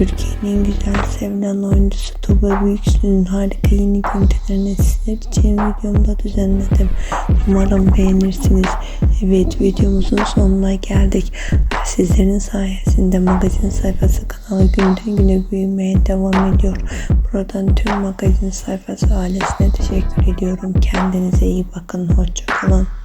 Türkiye'nin güzel sevilen oyuncusu Tuba Büyüksü'nün harika yeni görüntülerini sizler için videomda düzenledim. Umarım beğenirsiniz. Evet videomuzun sonuna geldik. Sizlerin sayesinde magazin sayfası kanalı günden güne büyümeye devam ediyor. Buradan tüm magazin sayfası ailesine teşekkür ediyorum. Kendinize iyi bakın. Hoşçakalın.